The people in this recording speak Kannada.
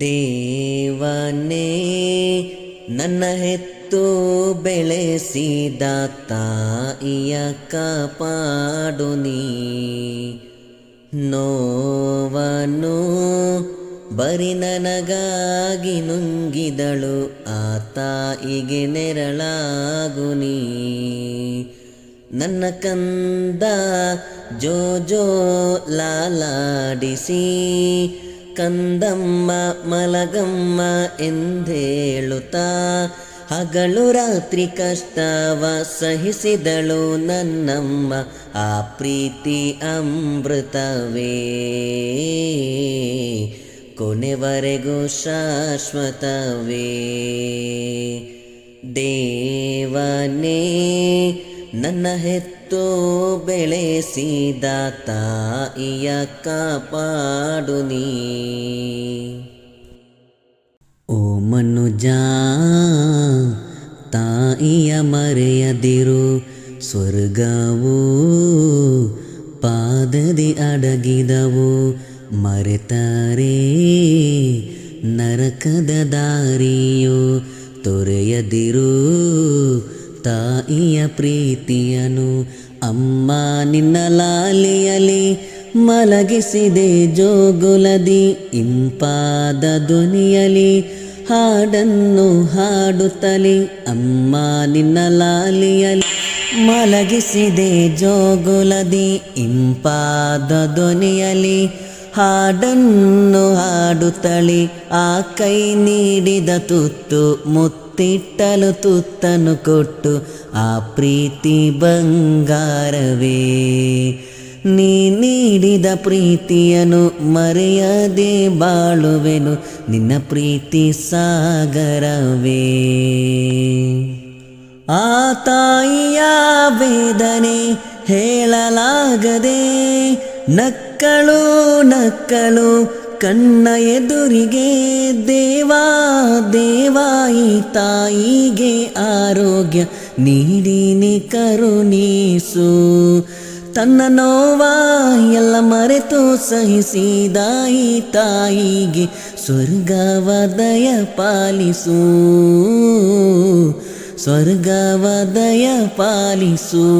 ದೇವನೇ, ನನ್ನ ಹೆತ್ತು ಬೆಳೆಸಿದ ತಾಯಿಯ ಕಾಪಾಡು ನೀ. ನೋವನು ಬರಿ ನನಗಾಗಿ ನುಂಗಿದಳು, ಆ ತಾಯಿಗೆ ನೆರಳಾಗು ನೀ. ನನ್ನ ಕಂದ ಜೋ ಜೋ ಲಾಲಾಡಿಸಿ ಕಂದಮ್ಮ ಮಲಗಮ್ಮ ಎಂದೇಳುತ್ತಾ. ಹಗಲು ರಾತ್ರಿ ಕಷ್ಟವ ಸಹಿಸಿದಳು ನನ್ನಮ್ಮ ಆ ಪ್ರೀತಿ ಅಮೃತವೇ. ಕೊನೆವರೆಗೂ ಶಾಶ್ವತವೇ. ದೇವನೇ ನನ್ನ ಹೆತ್ತು ಬೆಳೆಸಿದ ತಾಯಿಯ ಕಾಪಾಡು ನೀ. ಓ ಮನುಜ, ತಾಯಿಯ ಮರೆಯದಿರು ಸ್ವರ್ಗವು ಪಾದದಿ ಅಡಗಿದವು ಮರೆತಾರೆ ನರಕದ ದಾರಿಯು ತೊರೆಯದಿರು ತಾಯಿಯ ಪ್ರೀತಿಯನು ಅಮ್ಮ ನಿನ್ನ ಲಾಲಿಯಲಿ ಮಲಗಿಸಿದೆ ಜೋಗುಲದಿ ಇಂಪಾದ ಧ್ವನಿಯಲಿ ಹಾಡನ್ನು ಹಾಡುತ್ತಲಿ ಅಮ್ಮ ನಿನ್ನ ಲಾಲಿಯಲಿ ಮಲಗಿಸಿದೆ ಜೋಗುಲದಿ ಇಂಪಾದ ಧ್ವನಿಯಲಿ ಹಾಡನ್ನು ಹಾಡುತ್ತಳಿ ಆ ಕೈ ನೀಡಿದ ತುತ್ತು ಮುತ್ತಿಟ್ಟಲು ತುತ್ತನು ಕೊಟ್ಟು ಆ ಪ್ರೀತಿ ಬಂಗಾರವೇ. ನೀ ನೀಡಿದ ಪ್ರೀತಿಯನು ಮರೆಯದೆ ಬಾಳುವೆನು, ನಿನ್ನ ಪ್ರೀತಿ ಸಾಗರವೇ. ಆ ತಾಯಿಯ ವೇದನೆ ಹೇಳಲಾಗದೆ ನಕ್ಕಳು ನಕ್ಕಳು, ಕಣ್ಣ ಎದುರಿಗೆ ದೇವಾ ದೇವಾಯಿ ತಾಯಿಗೆ ಆರೋಗ್ಯ ನೀಡಿನಿ ಕರುಣೀಸು. ತನ್ನ ನೋವ ಎಲ್ಲ ಮರೆತು ಸಹಿಸಿದಾಯಿ ತಾಯಿಗೆ ಸ್ವರ್ಗವದಯ ಪಾಲಿಸು. ಸ್ವರ್ಗವದಯ ಪಾಲಿಸು.